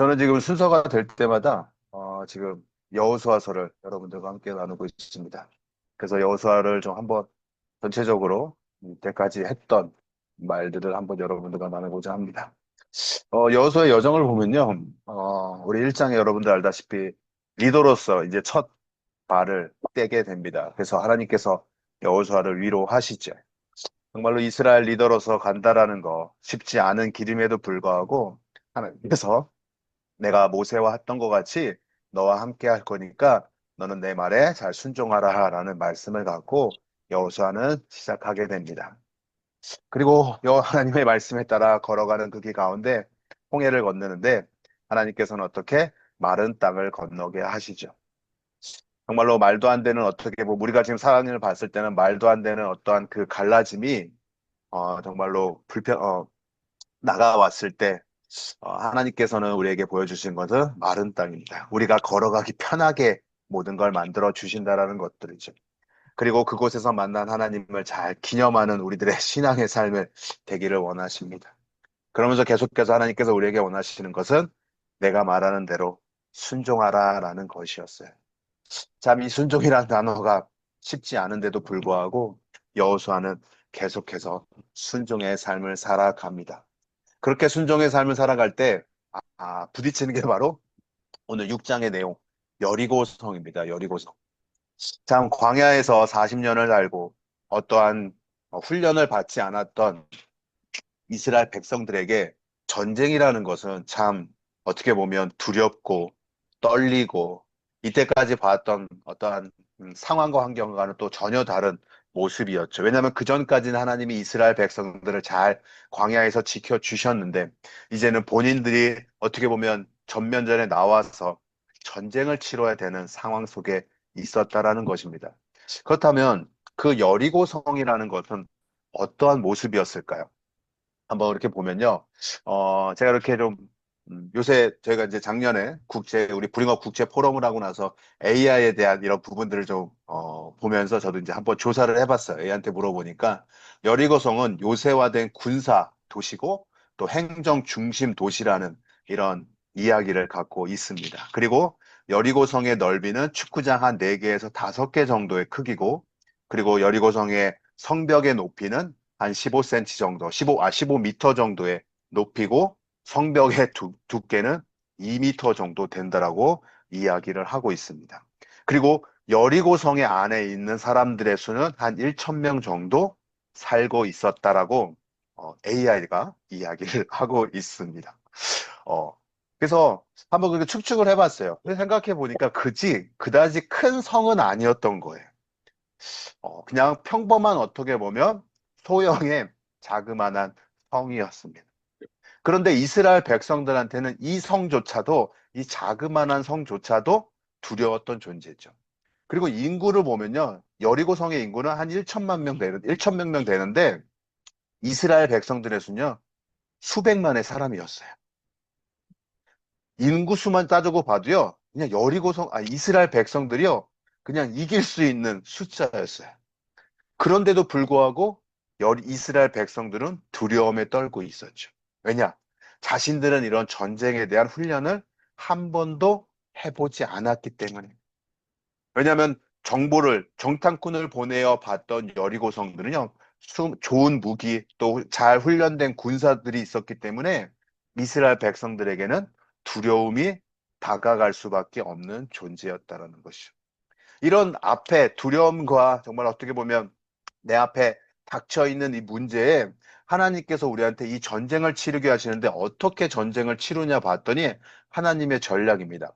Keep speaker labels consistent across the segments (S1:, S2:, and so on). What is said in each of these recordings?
S1: 저는 지금 순서가 될 때마다 어, 지금 여호수아서를 여러분들과 함께 나누고 있습니다. 그래서 여호수아를 좀 한번 전체적으로 이때까지 했던 말들을 한번 여러분들과 나누고자 합니다. 어, 여호수아의 여정을 보면요, 어, 우리 일장에 여러분들 알다시피 리더로서 이제 첫 발을 떼게 됩니다. 그래서 하나님께서 여호수아를 위로하시죠. 정말로 이스라엘 리더로서 간다라는 거 쉽지 않은 길임에도 불구하고 하나님께서 내가 모세와 했던 것 같이 너와 함께 할 거니까 너는 내 말에 잘 순종하라 라는 말씀을 갖고 여호수아는 시작하게 됩니다. 그리고 여호와 하나님의 말씀에 따라 걸어가는 그 길 가운데 홍해를 건너는데 하나님께서는 어떻게 마른 땅을 건너게 하시죠. 정말로 말도 안 되는 어떻게 뭐 우리가 지금 상황을 봤을 때는 말도 안 되는 어떠한 그 갈라짐이 어, 정말로 불편 어, 나가왔을 때 어, 하나님께서는 우리에게 보여주신 것은 마른 땅입니다. 우리가 걸어가기 편하게 모든 걸 만들어 주신다라는 것들이죠. 그리고 그곳에서 만난 하나님을 잘 기념하는 우리들의 신앙의 삶을 되기를 원하십니다. 그러면서 계속해서 하나님께서 우리에게 원하시는 것은 내가 말하는 대로 순종하라라는 것이었어요. 참 이 순종이라는 단어가 쉽지 않은데도 불구하고 여호수아는 계속해서 순종의 삶을 살아갑니다. 그렇게 순종의 삶을 살아갈 때 아, 부딪히는 게 바로 오늘 6장의 내용 여리고성입니다. 여리고성. 참 광야에서 40년을 살고 어떠한 훈련을 받지 않았던 이스라엘 백성들에게 전쟁이라는 것은 참 어떻게 보면 두렵고 떨리고 이때까지 봤던 어떠한 상황과 환경과는 또 전혀 다른 모습이었죠. 왜냐하면 그 전까지는 하나님이 이스라엘 백성들을 잘 광야에서 지켜 주셨는데 이제는 본인들이 어떻게 보면 전면전에 나와서 전쟁을 치러야 되는 상황 속에 있었다라는 것입니다. 그렇다면 그 여리고 성이라는 것은 어떠한 모습이었을까요? 한번 이렇게 보면요. 어, 제가 이렇게 좀 음, 요새 저희가 이제 작년에 국제 우리 브링업 국제 포럼을 하고 나서 AI에 대한 이런 부분들을 좀 어, 보면서 저도 이제 한번 조사를 해봤어요. A한테 물어보니까 여리고성은 요새화된 군사 도시고 또 행정 중심 도시라는 이런 이야기를 갖고 있습니다. 그리고 여리고성의 넓이는 축구장 한 4개에서 5개 정도의 크기고 그리고 여리고성의 성벽의 높이는 한 15cm 정도, 15, 아, 15m 정도의 높이고 성벽의 두, 두께는 2m 정도 된다라고 이야기를 하고 있습니다. 그리고 여리고 성의 안에 있는 사람들의 수는 한 1,000명 정도 살고 있었다라고 어, AI가 이야기를 하고 있습니다. 어, 그래서 한번 그렇게 축축을 해봤어요. 생각해 보니까 그지 그다지 큰 성은 아니었던 거예요. 어, 그냥 평범한 어떻게 보면 소형의 자그마한 성이었습니다. 그런데 이스라엘 백성들한테는 이 성조차도 이 자그마한 성조차도 두려웠던 존재죠. 그리고 인구를 보면요. 여리고 성의 인구는 한 1천만 명 되는 1천명 명 되는데 이스라엘 백성들의 수는요. 수백만의 사람이었어요. 인구 수만 따지고 봐도요. 그냥 여리고 성 아 이스라엘 백성들이요. 그냥 이길 수 있는 숫자였어요. 그런데도 불구하고 이스라엘 백성들은 두려움에 떨고 있었죠. 왜냐? 자신들은 이런 전쟁에 대한 훈련을 한 번도 해보지 않았기 때문에. 왜냐하면 정보를 정탐꾼을 보내어 봤던 여리고 성들은요. 좋은 무기 또 잘 훈련된 군사들이 있었기 때문에 이스라엘 백성들에게는 두려움이 다가갈 수밖에 없는 존재였다는 것이죠. 이런 앞에 두려움과 정말 어떻게 보면 내 앞에 닥쳐 있는 이 문제에 하나님께서 우리한테 이 전쟁을 치르게 하시는데 어떻게 전쟁을 치르냐 봤더니 하나님의 전략입니다.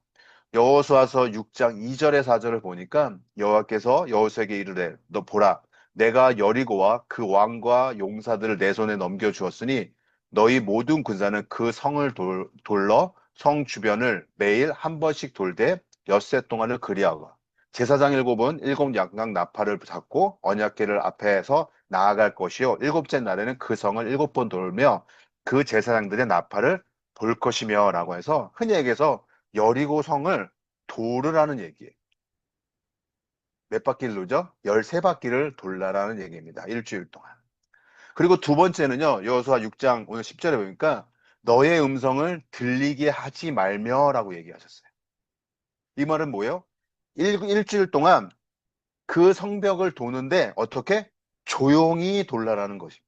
S1: 여호수아서 6장 2절의 4절을 보니까 여호와께서 여호수에게 이르되 너 보라 내가 여리고와 그 왕과 용사들을 내 손에 넘겨 주었으니 너희 모든 군사는 그 성을 돌, 돌러 성 주변을 매일 한 번씩 돌되 엿새 동안을 그리하고 제사장 일곱은 일곱 양강 나팔을 잡고 언약계를 앞에서 나아갈 것이요 일곱째 날에는 그 성을 일곱 번 돌며 그 제사장들의 나팔을 돌 것이며 라고 해서 흔히 얘기해서 여리고 성을 도르라는 얘기예요. 몇 바퀴를 돌죠? 13바퀴를 돌라라는 얘기입니다. 일주일 동안. 그리고 두 번째는요. 여호수아 6장 오늘 10절에 보니까 너의 음성을 들리게 하지 말며라고 얘기하셨어요. 이 말은 뭐예요? 일, 일주일 동안 그 성벽을 도는데 어떻게? 조용히 돌라라는 것입니다.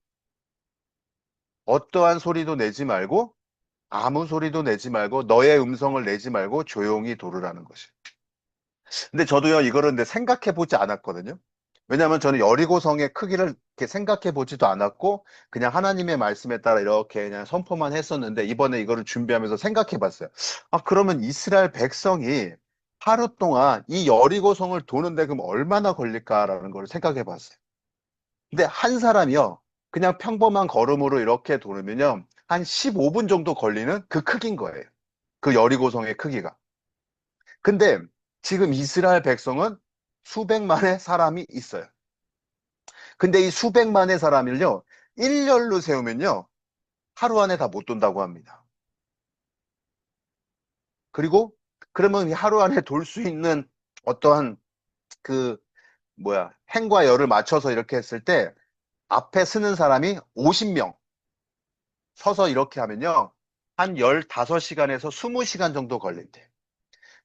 S1: 어떠한 소리도 내지 말고 아무 소리도 내지 말고 너의 음성을 내지 말고 조용히 돌으라는 것이에요. 근데 저도요 이거를 근데 생각해 보지 않았거든요. 왜냐하면 저는 여리고 성의 크기를 이렇게 생각해 보지도 않았고 그냥 하나님의 말씀에 따라 이렇게 그냥 선포만 했었는데 이번에 이거를 준비하면서 생각해 봤어요. 아 그러면 이스라엘 백성이 하루 동안 이 여리고 성을 도는데 그럼 얼마나 걸릴까라는 걸 생각해 봤어요. 근데 한 사람이요 그냥 평범한 걸음으로 이렇게 도르면요 한 15분 정도 걸리는 그 크기인 거예요. 그 여리고성의 크기가. 근데 지금 이스라엘 백성은 수백만의 사람이 있어요. 근데 이 수백만의 사람을요, 일렬로 세우면요, 하루 안에 다 못 돈다고 합니다. 그리고 그러면 이 하루 안에 돌 수 있는 어떠한 그 뭐야 행과 열을 맞춰서 이렇게 했을 때 앞에 서는 사람이 50명 서서 이렇게 하면요 한 15시간에서 20시간 정도 걸린대.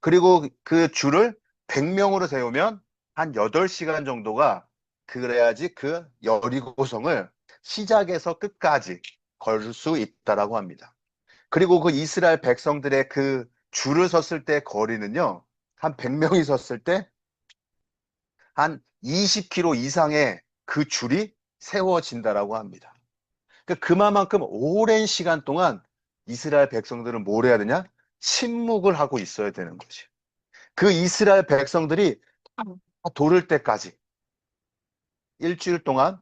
S1: 그리고 그 줄을 100명으로 세우면 한 8시간 정도가 그래야지 그 여리고성을 시작에서 끝까지 걸 수 있다라고 합니다. 그리고 그 이스라엘 백성들의 그 줄을 섰을 때 거리는요, 한 100명이 섰을 때 한 20km 이상의 그 줄이 세워진다라고 합니다. 그러니까 그만큼 오랜 시간 동안 이스라엘 백성들은 뭘 해야 되냐? 침묵을 하고 있어야 되는 거지. 그 이스라엘 백성들이 다 도를 때까지 일주일 동안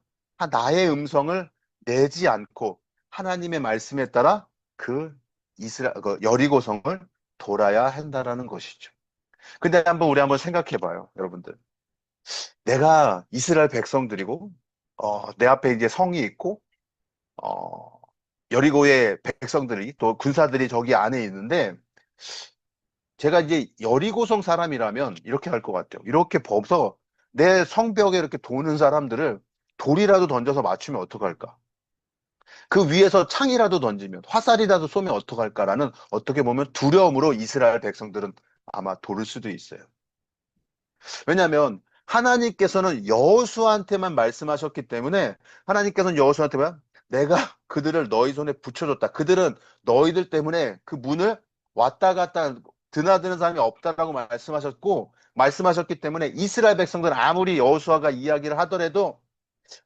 S1: 나의 음성을 내지 않고 하나님의 말씀에 따라 그 이스라 그 여리고성을 돌아야 한다라는 것이죠. 근데 한번 우리 한번 생각해 봐요, 여러분들. 내가 이스라엘 백성들이고 어, 내 앞에 이제 성이 있고 어, 여리고의 백성들이 또 군사들이 저기 안에 있는데 제가 이제 여리고성 사람이라면 이렇게 할 것 같아요. 이렇게 벗어 내 성벽에 이렇게 도는 사람들을 돌이라도 던져서 맞추면 어떡할까? 그 위에서 창이라도 던지면 화살이라도 쏘면 어떡할까라는 어떻게 보면 두려움으로 이스라엘 백성들은 아마 도를 수도 있어요. 왜냐하면 하나님께서는 여호수아한테만 말씀하셨기 때문에 하나님께서는 여호수아한테만 내가 그들을 너희 손에 붙여줬다. 그들은 너희들 때문에 그 문을 왔다 갔다 드나드는 사람이 없다라고 말씀하셨고 말씀하셨기 때문에 이스라엘 백성들은 아무리 여호수아가 이야기를 하더라도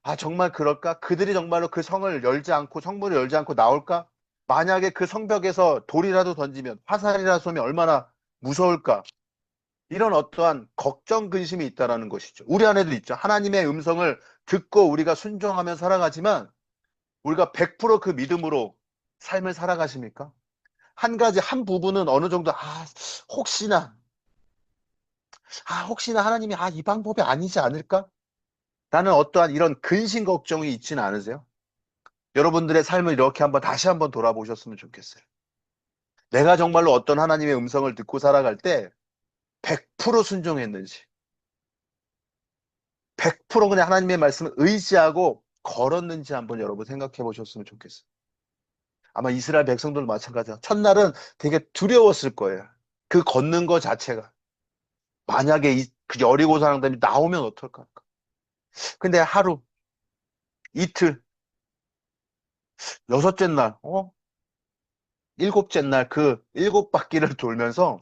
S1: 아 정말 그럴까? 그들이 정말로 그 성을 열지 않고 성문을 열지 않고 나올까? 만약에 그 성벽에서 돌이라도 던지면 화살이라도 쏘면 얼마나 무서울까? 이런 어떠한 걱정 근심이 있다라는 것이죠. 우리 안에도 있죠. 하나님의 음성을 듣고 우리가 순종하며 살아가지만 우리가 100%그 믿음으로 삶을 살아가십니까? 한 가지 한 부분은 어느 정도 아 혹시나 아 혹시나 하나님이 아 이 방법이 아니지 않을까? 나는 어떠한 이런 근심 걱정이 있지는 않으세요? 여러분들의 삶을 이렇게 한번 다시 한번 돌아보셨으면 좋겠어요. 내가 정말로 어떤 하나님의 음성을 듣고 살아갈 때 100% 순종했는지 100% 그냥 하나님의 말씀을 의지하고 걸었는지 한번 여러분 생각해 보셨으면 좋겠어요. 아마 이스라엘 백성들도 마찬가지야. 첫날은 되게 두려웠을 거예요. 그 걷는 거 자체가. 만약에 이, 그 여리고 사람들이 나오면 어떨까? 근데 하루, 이틀, 여섯째 날, 어? 일곱째 날 그 일곱 바퀴를 돌면서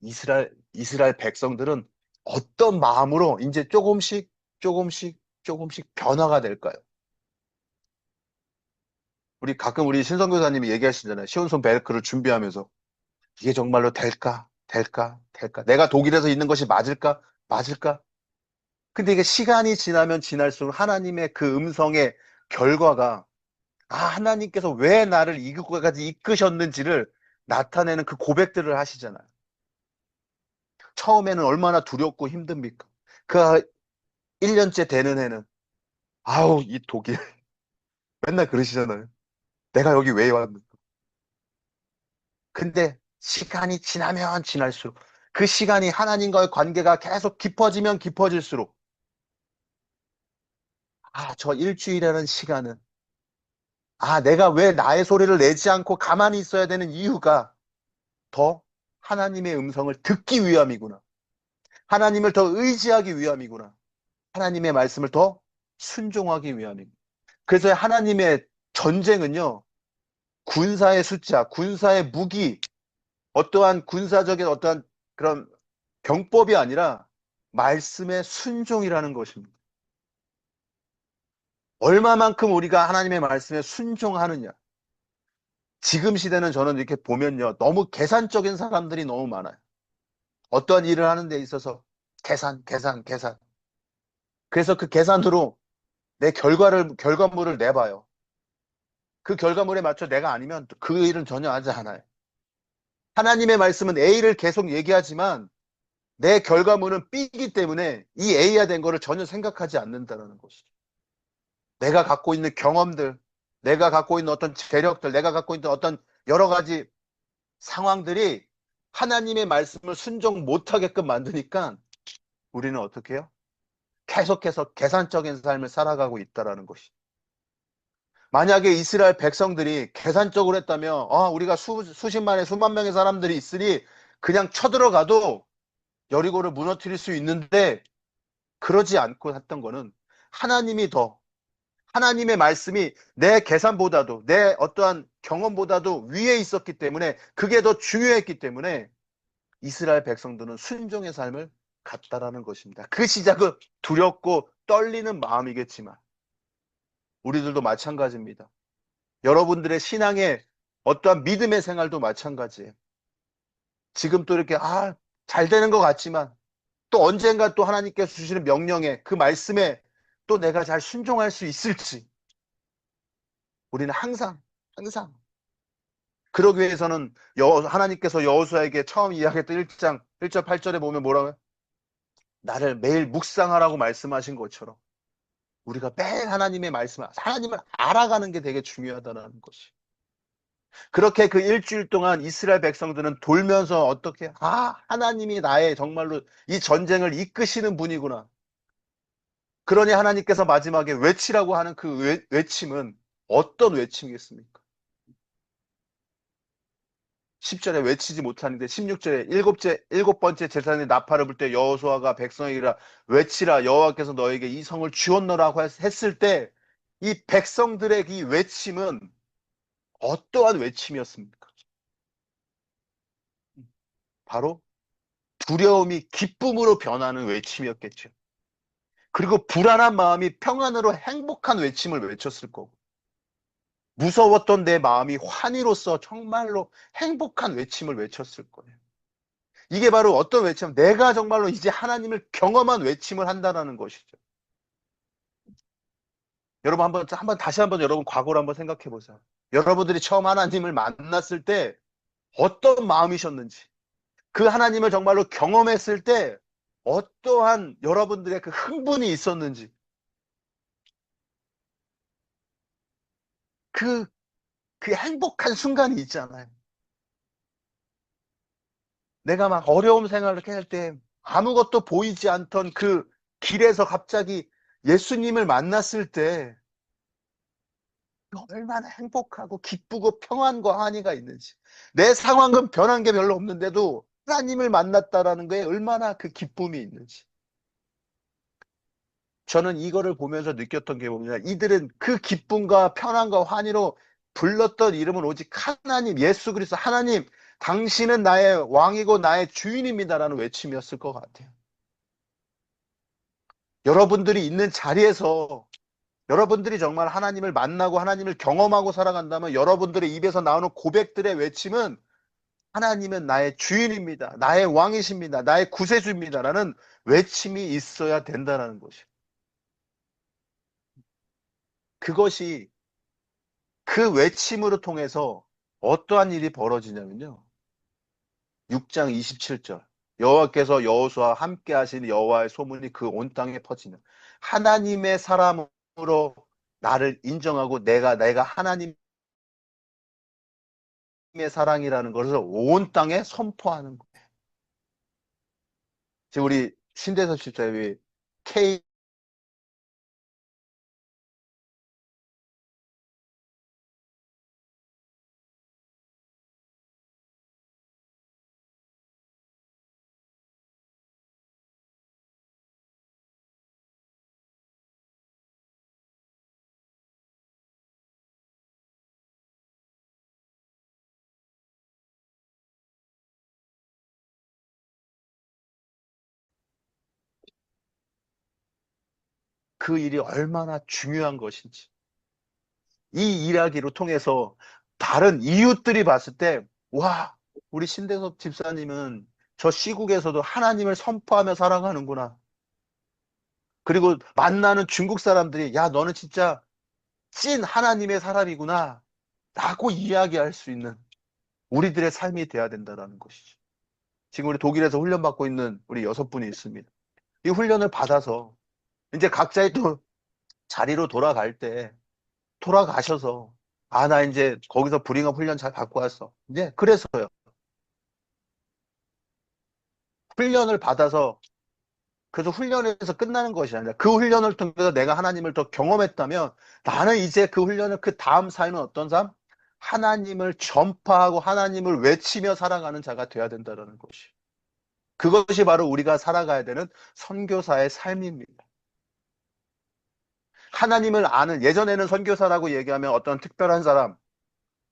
S1: 이스라엘, 이스라엘 백성들은 어떤 마음으로 이제 조금씩, 조금씩, 조금씩 변화가 될까요? 우리 가끔 우리 신성교사님이 얘기하시잖아요. 시온성 베르크를 준비하면서 이게 정말로 될까? 될까? 될까? 내가 독일에서 있는 것이 맞을까? 맞을까? 근데 이게 시간이 지나면 지날수록 하나님의 그 음성의 결과가 아, 하나님께서 왜 나를 이곳까지 이끄셨는지를 나타내는 그 고백들을 하시잖아요. 처음에는 얼마나 두렵고 힘듭니까? 그 1년째 되는 해는 아우, 이 독일. 맨날 그러시잖아요. 내가 여기 왜 왔는가? 근데 시간이 지나면 지날수록 그 시간이 하나님과의 관계가 계속 깊어지면 깊어질수록 아, 저 일주일이라는 시간은 아, 내가 왜 나의 소리를 내지 않고 가만히 있어야 되는 이유가 더 하나님의 음성을 듣기 위함이구나. 하나님을 더 의지하기 위함이구나. 하나님의 말씀을 더 순종하기 위함이구나. 그래서 하나님의 전쟁은요, 군사의 숫자, 군사의 무기, 어떠한 군사적인 어떠한 그런 병법이 아니라 말씀의 순종이라는 것입니다. 얼마만큼 우리가 하나님의 말씀에 순종하느냐. 지금 시대는 저는 이렇게 보면요. 너무 계산적인 사람들이 너무 많아요. 어떤 일을 하는 데 있어서 계산, 계산, 계산. 그래서 그 계산으로 내 결과를, 결과물을 내봐요. 그 결과물에 맞춰 내가 아니면 그 일은 전혀 하지 않아요. 하나님의 말씀은 A를 계속 얘기하지만 내 결과물은 B이기 때문에 이 A가 된 거를 전혀 생각하지 않는다는 것이죠. 내가 갖고 있는 경험들, 내가 갖고 있는 어떤 재력들, 내가 갖고 있는 어떤 여러 가지 상황들이 하나님의 말씀을 순종 못하게끔 만드니까 우리는 어떻게 해요? 계속해서 계산적인 삶을 살아가고 있다라는 것이. 만약에 이스라엘 백성들이 계산적으로 했다면, 아, 우리가 수, 수십만의 수만 명의 사람들이 있으니 그냥 쳐들어가도 여리고를 무너뜨릴 수 있는데 그러지 않고 했던 거는 하나님이 더 하나님의 말씀이 내 계산보다도 내 어떠한 경험보다도 위에 있었기 때문에 그게 더 중요했기 때문에 이스라엘 백성들은 순종의 삶을 갔다라는 것입니다. 그 시작은 두렵고 떨리는 마음이겠지만 우리들도 마찬가지입니다. 여러분들의 신앙의 어떠한 믿음의 생활도 마찬가지예요. 지금 또 이렇게 아, 잘 되는 것 같지만 또 언젠가 또 하나님께서 주시는 명령에 그 말씀에 또 내가 잘 순종할 수 있을지 우리는 항상 항상 그러기 위해서는 여, 하나님께서 여호수아에게 처음 이야기했던 1장 1절 8절에 보면 뭐라고요? 나를 매일 묵상하라고 말씀하신 것처럼 우리가 매일 하나님의 말씀을 하나님을 알아가는 게 되게 중요하다는 것이. 그렇게 그 일주일 동안 이스라엘 백성들은 돌면서 어떻게 아 하나님이 나의 정말로 이 전쟁을 이끄시는 분이구나. 그러니 하나님께서 마지막에 외치라고 하는 그 외, 외침은 어떤 외침이겠습니까? 10절에 외치지 못하는데 16절에 일곱째 일곱 번째 제사장의 나팔을 불 때 여호수아가 백성에게라 외치라 여호와께서 너에게 이 성을 주었노라고 했을 때 이 백성들의 이 외침은 어떠한 외침이었습니까? 바로 두려움이 기쁨으로 변하는 외침이었겠죠. 그리고 불안한 마음이 평안으로 행복한 외침을 외쳤을 거고 무서웠던 내 마음이 환희로서 정말로 행복한 외침을 외쳤을 거예요. 이게 바로 어떤 외침? 내가 정말로 이제 하나님을 경험한 외침을 한다는 것이죠. 여러분 한번 한번 다시 한번 여러분 과거를 한번 생각해 보세요. 여러분들이 처음 하나님을 만났을 때 어떤 마음이셨는지, 그 하나님을 정말로 경험했을 때 어떠한 여러분들의 그 흥분이 있었는지, 그, 그 행복한 순간이 있잖아요. 내가 막 어려움 생활을 할 때 아무것도 보이지 않던 그 길에서 갑자기 예수님을 만났을 때 얼마나 행복하고 기쁘고 평안과 한의가 있는지 내 상황은 변한 게 별로 없는데도 하나님을 만났다라는 거에 얼마나 그 기쁨이 있는지 저는 이거를 보면서 느꼈던 게 뭡니다. 이들은 그 기쁨과 편안과 환희로 불렀던 이름은 오직 하나님, 예수 그리스도 하나님, 당신은 나의 왕이고 나의 주인입니다라는 외침이었을 것 같아요. 여러분들이 있는 자리에서 여러분들이 정말 하나님을 만나고 하나님을 경험하고 살아간다면 여러분들의 입에서 나오는 고백들의 외침은 하나님은 나의 주인입니다. 나의 왕이십니다. 나의 구세주입니다 라는 외침이 있어야 된다는 것이에요. 그것이 그 외침으로 통해서 어떠한 일이 벌어지냐면요. 6장 27절. 여호와께서 여호수와 함께 하신 여호와의 소문이 그 온 땅에 퍼지는 하나님의 사람으로 나를 인정하고 내가 내가 하나님 의 사랑이라는 것을 온 땅에 선포하는 거예요. 지금 우리 신대섭 K 그 일이 얼마나 중요한 것인지. 이 이야기로 통해서 다른 이웃들이 봤을 때, 와, 우리 신대섭 집사님은 저 시국에서도 하나님을 선포하며 살아가는구나. 그리고 만나는 중국 사람들이, 야, 너는 진짜 찐 하나님의 사람이구나. 라고 이야기할 수 있는 우리들의 삶이 돼야 된다는 것이죠. 지금 우리 독일에서 훈련받고 있는 우리 여섯 분이 있습니다. 이 훈련을 받아서 이제 각자의 또 자리로 돌아갈 때 돌아가셔서 아, 나 이제 거기서 브링업 훈련 잘 받고 왔어. 이제 그래서요. 훈련을 받아서 그래서 훈련에서 끝나는 것이 아니라 그 훈련을 통해서 내가 하나님을 더 경험했다면 나는 이제 그 훈련을 그 다음 삶은 어떤 삶? 하나님을 전파하고 하나님을 외치며 살아가는 자가 되어야 된다는 것이. 그것이 바로 우리가 살아가야 되는 선교사의 삶입니다. 하나님을 아는 예전에는 선교사라고 얘기하면 어떤 특별한 사람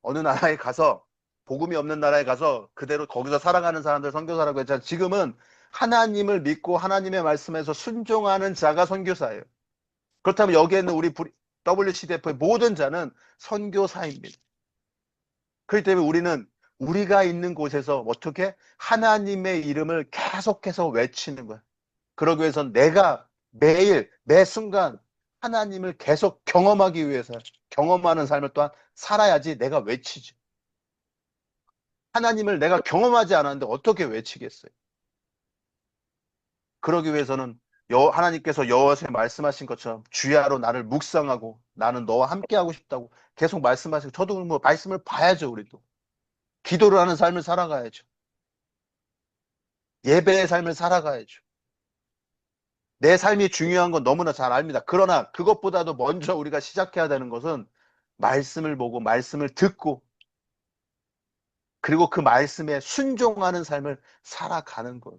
S1: 어느 나라에 가서 복음이 없는 나라에 가서 그대로 거기서 살아가는 사람들 선교사라고 했잖아요. 지금은 하나님을 믿고 하나님의 말씀에서 순종하는 자가 선교사예요. 그렇다면 여기에 있는 우리 WCDF의 모든 자는 선교사입니다. 그렇기 때문에 우리는 우리가 있는 곳에서 어떻게 하나님의 이름을 계속해서 외치는 거야. 그러기 위해서 내가 매일 매 순간 하나님을 계속 경험하기 위해서 경험하는 삶을 또한 살아야지 내가 외치지. 하나님을 내가 경험하지 않았는데 어떻게 외치겠어요? 그러기 위해서는 여, 하나님께서 여호와에 말씀하신 것처럼 주야로 나를 묵상하고 나는 너와 함께하고 싶다고 계속 말씀하시고 저도 뭐 말씀을 봐야죠 우리도 기도를 하는 삶을 살아가야죠 예배의 삶을 살아가야죠 내 삶이 중요한 건 너무나 잘 압니다 그러나 그것보다도 먼저 우리가 시작해야 되는 것은 말씀을 보고 말씀을 듣고 그리고 그 말씀에 순종하는 삶을 살아가는 거예요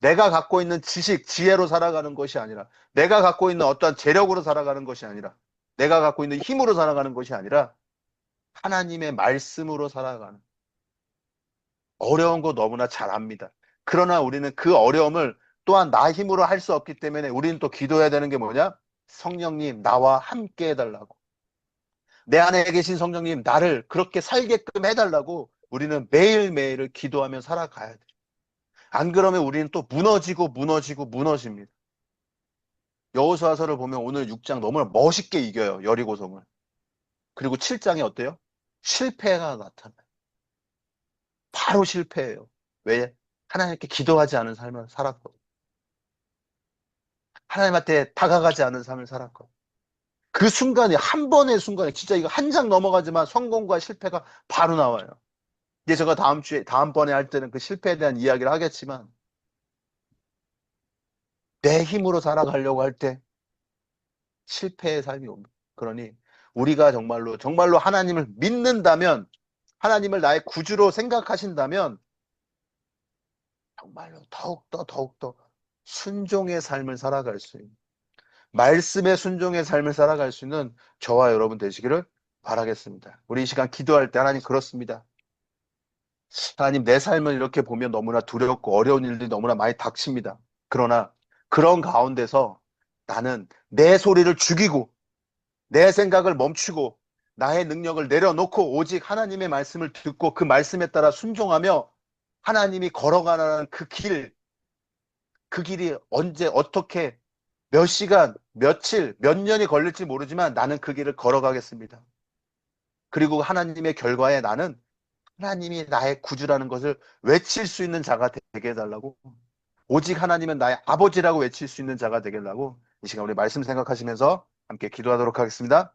S1: 내가 갖고 있는 지식, 지혜로 살아가는 것이 아니라 내가 갖고 있는 어떠한 재력으로 살아가는 것이 아니라 내가 갖고 있는 힘으로 살아가는 것이 아니라 하나님의 말씀으로 살아가는 어려운 거 너무나 잘 압니다. 그러나 우리는 그 어려움을 또한 나 힘으로 할 수 없기 때문에 우리는 또 기도해야 되는 게 뭐냐? 성령님 나와 함께 해달라고 내 안에 계신 성령님 나를 그렇게 살게끔 해달라고 우리는 매일매일을 기도하며 살아가야 돼. 안 그러면 우리는 또 무너지고 무너지고 무너집니다. 여호수아서를 보면 오늘 6장 너무나 멋있게 이겨요. 여리고성을. 그리고 7장에 어때요? 실패가 나타나요. 바로 실패예요. 왜? 하나님께 기도하지 않은 삶을 살았거든. 하나님한테 다가가지 않은 삶을 살았거든. 그 순간에 한 번의 순간에 진짜 이거 한 장 넘어가지만 성공과 실패가 바로 나와요. 이제 제가 다음 주에, 다음번에 할 때는 그 실패에 대한 이야기를 하겠지만, 내 힘으로 살아가려고 할 때 실패의 삶이 옵니다. 그러니 우리가 정말로, 정말로 하나님을 믿는다면, 하나님을 나의 구주로 생각하신다면, 정말로 더욱더, 더욱더 순종의 삶을 살아갈 수 있는, 말씀의 순종의 삶을 살아갈 수 있는 저와 여러분 되시기를 바라겠습니다. 우리 이 시간 기도할 때 하나님 그렇습니다. 하나님 내 삶을 이렇게 보면 너무나 두렵고 어려운 일들이 너무나 많이 닥칩니다. 그러나 그런 가운데서 나는 내 소리를 죽이고 내 생각을 멈추고 나의 능력을 내려놓고 오직 하나님의 말씀을 듣고 그 말씀에 따라 순종하며 하나님이 걸어가는 그 길, 그 길이 언제 어떻게 몇 시간, 며칠, 몇 년이 걸릴지 모르지만 나는 그 길을 걸어가겠습니다. 그리고 하나님의 결과에 나는 하나님이 나의 구주라는 것을 외칠 수 있는 자가 되게 해달라고 오직 하나님은 나의 아버지라고 외칠 수 있는 자가 되게 해달라고 이 시간 우리 말씀 생각하시면서 함께 기도하도록 하겠습니다.